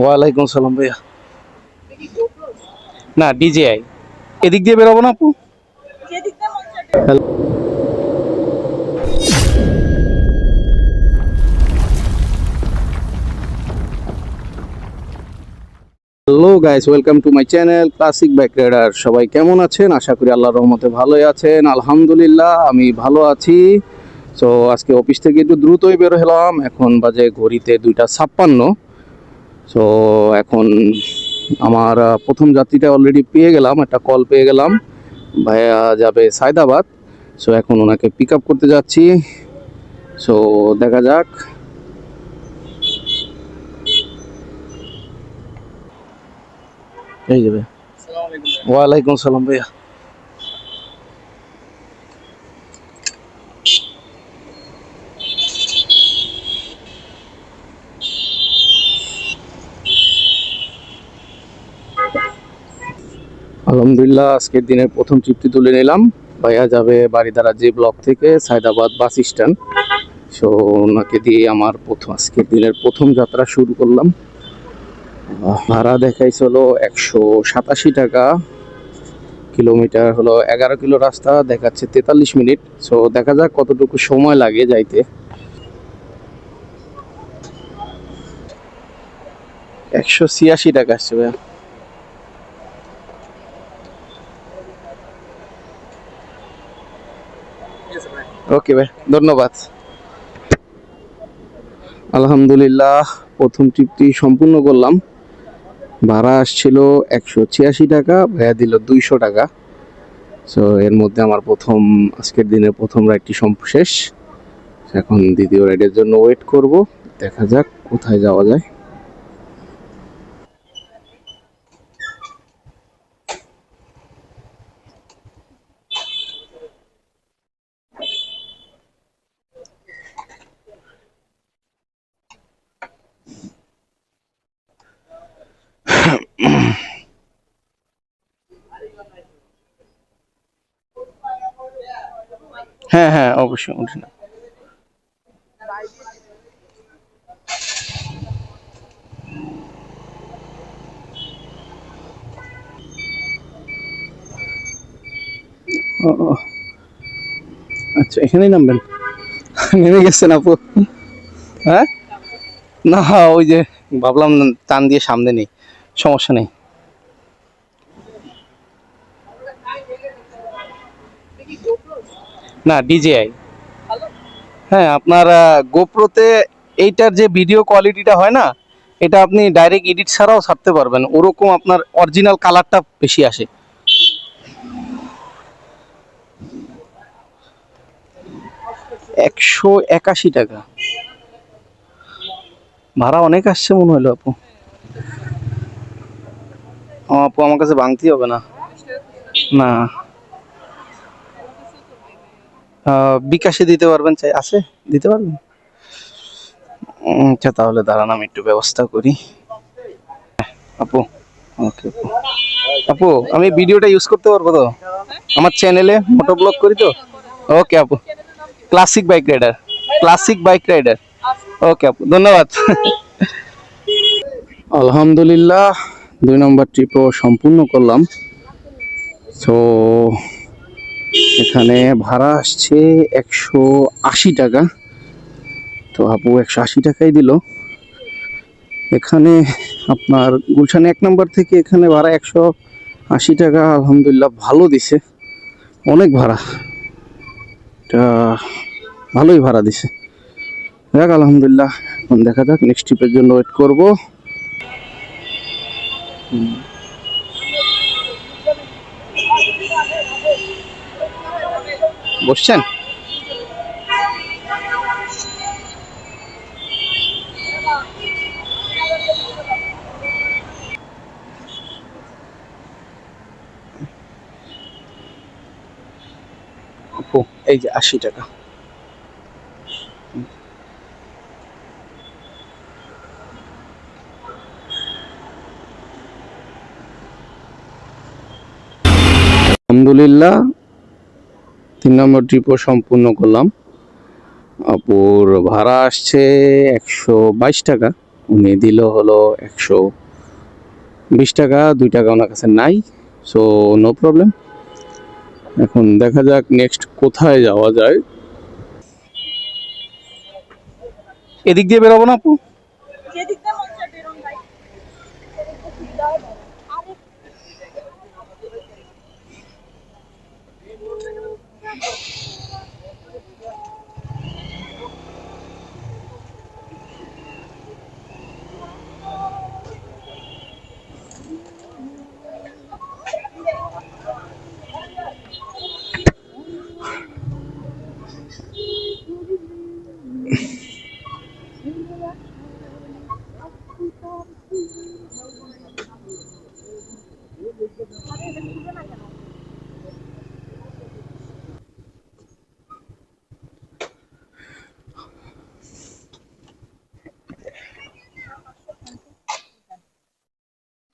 ওয়ালাইকুম সালাম ভাইয়া। না ডিজেআই এদিক দিয়ে বেরোবো না আপু? Hello guys welcome to my channel classic bike rider সবাই কেমন আছেন? আশা করি আল্লাহর রহমতে ভালোই আছেন। আলহামদুলিল্লাহ আমি ভালো আছি। তো আজকে অফিস থেকে একটু দ্রুতই বের হলাম। এখন বাজে ঘড়িতে দুইটা ছাপ্পান্ন। তো এখন আমার প্রথম যাত্রীটা অলরেডি পেয়ে গেলাম একটা কল পেয়ে গেলাম। ভাইয়া যাবে সায়দাবাদ। সো এখন ওনাকে পিক আপ করতে যাচ্ছি। সো দেখা যাক। এই যাবে ওয়ালাইকুম সালাম ভাইয়া। আলহামদুলিল্লাহ, আজকের দিনের প্রথম ট্রিপটি তুলে নিলাম। ভাইয়া যাবে বাড়িদারা যে ব্লক থেকে সায়দাবাদ বাস স্ট্যান্ড সো ওনাকে দিয়ে আমার প্রথম, আজকের দিনের প্রথম যাত্রা শুরু করলাম। ভাড়া দেখাইছে হলো একশো সাতাশি টাকা। কিলোমিটার হলো এগারো কিলো রাস্তা, দেখাচ্ছে তেতাল্লিশ মিনিট। সো দেখা যাক কতটুকু সময় লাগে যাইতে। একশো ছিয়াশি টাকা আসছে ভাইয়া। ওকে ভাই, ধন্যবাদ। আলহামদুলিল্লাহ, প্রথম ট্রিপটি সম্পূর্ণ করলাম। ভাড়া আসছিল একশো ছিয়াশি টাকা, ভাইয়া দিল দুইশো টাকা। সো এর মধ্যে আমার প্রথম, আজকের দিনের প্রথম রাইডটি শেষ। এখন দ্বিতীয় রাইডের জন্য ওয়েট করব। দেখা যাক কোথায় যাওয়া যায়। হ্যাঁ হ্যাঁ অবশ্যই ও ও। আচ্ছা এখানেই নামবেন? নেমে গেছেন আপু। হ্যাঁ? না, ওই যে ভাবলাম টান দিয়ে সামনে নেই, সমস্যা নেই। না ডিজেআই হ্যাঁ আপনার গোপ্রোতে এইটার যে ভিডিও কোয়ালিটিটা হয় না, এটা আপনি ডাইরেক্ট এডিট ছাড়াও ছাড়তে পারবেন। ওরকম আপনার অরিজিনাল কালারটা বেশি আসে। একশো একাশি টাকা। ভাড়া অনেক আসছে মনে হলো আপু। আপু আমার কাছে ভাঙতেই হবে না। না। বিকাশে দিতে পারবেন চাই, আছে? দিতে পারবেন? আচ্ছা তাহলে দাঁড়ান, আমি একটু ব্যবস্থা করি। আপু, ওকে, আপু। আমি ভিডিওটা ইউজ করতে পারব তো? আমার চ্যানেলে মোটো ব্লগ করি তো? ওকে, আপু। Classic bike rider classic bike rider okay, আপু, ধন্যবাদ। আলহামদুলিল্লাহ, দুই নম্বর ট্রিপও সম্পূর্ণ করলাম। তো এখানে ভাড়া আসছে একশো আশি টাকা। তো আপু একশো আশি টাকাই দিল। এখানে আপনার গুলশান এক নম্বর থেকে এখানে ভাড়া একশো আশি টাকা, আলহামদুলিল্লাহ ভালো দিছে। অনেক ভাড়া। এটা ভালোই ভাড়া দিছে। দেখ আলহামদুলিল্লাহ। এখন দেখা যাক নেক্সট ট্রিপের জন্য ওয়েট করব। বসছেন? এই যে আশি টাকা। আলহামদুলিল্লাহ তিন নম্বর ট্রিপও সম্পূর্ণ করলাম। আপুর ভাড়া আসছে একশো বাইশ টাকা। উনি দিল হলো একশো বিশ টাকা, দুই টাকা ওনার কাছে নাই সো নো প্রবলেম এখন দেখা যাক নেক্সট কোথায় যাওয়া যায়। এদিক দিয়ে বেরোবো না আপু?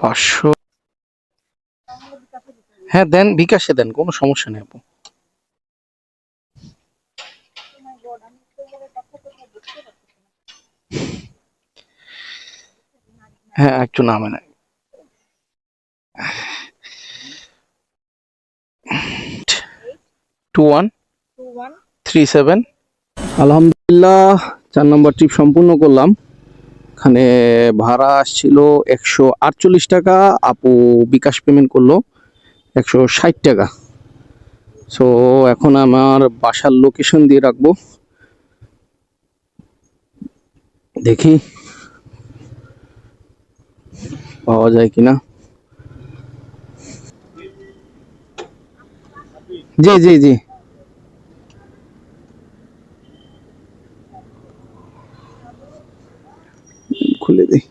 পাঁচশো হ্যাঁ দেন বিকাশে দেন কোনো সমস্যা নেই আপু। হ্যাঁ একটু নামে না two one two one three seven আলহামদুলিল্লাহ চার নম্বর ট্রিপ সম্পূর্ণ করলাম। এখানে ভাড়া আসছিল একশো আটচল্লিশ টাকা, আপু বিকাশ পেমেন্ট করল একশো ষাট টাকা। সো এখন আমার বাসার লোকেশন দিয়ে রাখব। দেখি পাওয়া যায় কিনা। জি জি জি খুলে দিই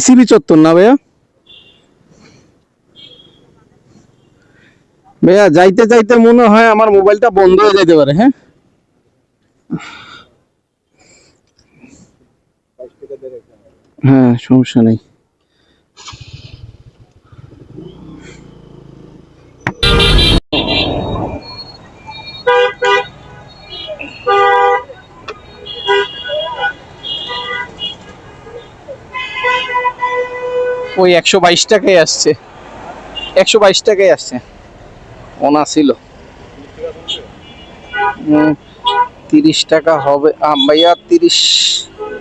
ইসিবি চত্বর না ভাইয়া? ভাইয়া, যাইতে যাইতে মনে হয় আমার মোবাইলটা বন্ধ হয়ে যেতে পারে হ্যাঁ? হ্যাঁ সমস্যা নেই। ওই একশো বাইশ টাকাই আসছে। একশো বাইশ টাকাই আসছে। ওনা ছিল। তিরিশ টাকা হবে। ভাইয়া তিরিশটা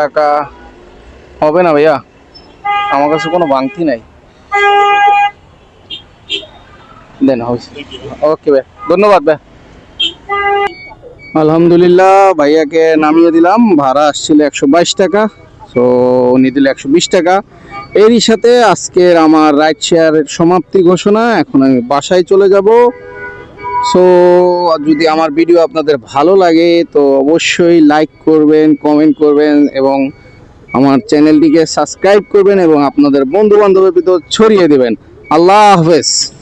টাকা হবে না ভাইয়া? আমার কাছে কোনো বাংতি নাই। দেন, হয়েছে। ওকে ভাই ধন্যবাদ ভাই আলহামদুলিল্লাহ, ভাইয়াকে নামিয়ে দিলাম। ভাড়া আসছিল একশো বাইশ টাকা, তো উনি দিল একশো বিশ টাকা। এরই সাথে আজকের আমার রাইড শেয়ারের সমাপ্তি ঘোষণা। এখন আমি বাসায় চলে যাব। সো যদি আমার ভিডিও আপনাদের ভালো লাগে, তো অবশ্যই লাইক করবেন কমেন্ট করবেন এবং আমার চ্যানেলটিকে সাবস্ক্রাইব করবেন এবং আপনাদের বন্ধু বান্ধবের ভিতর ছড়িয়ে দেবেন। আল্লাহ হাফেজ।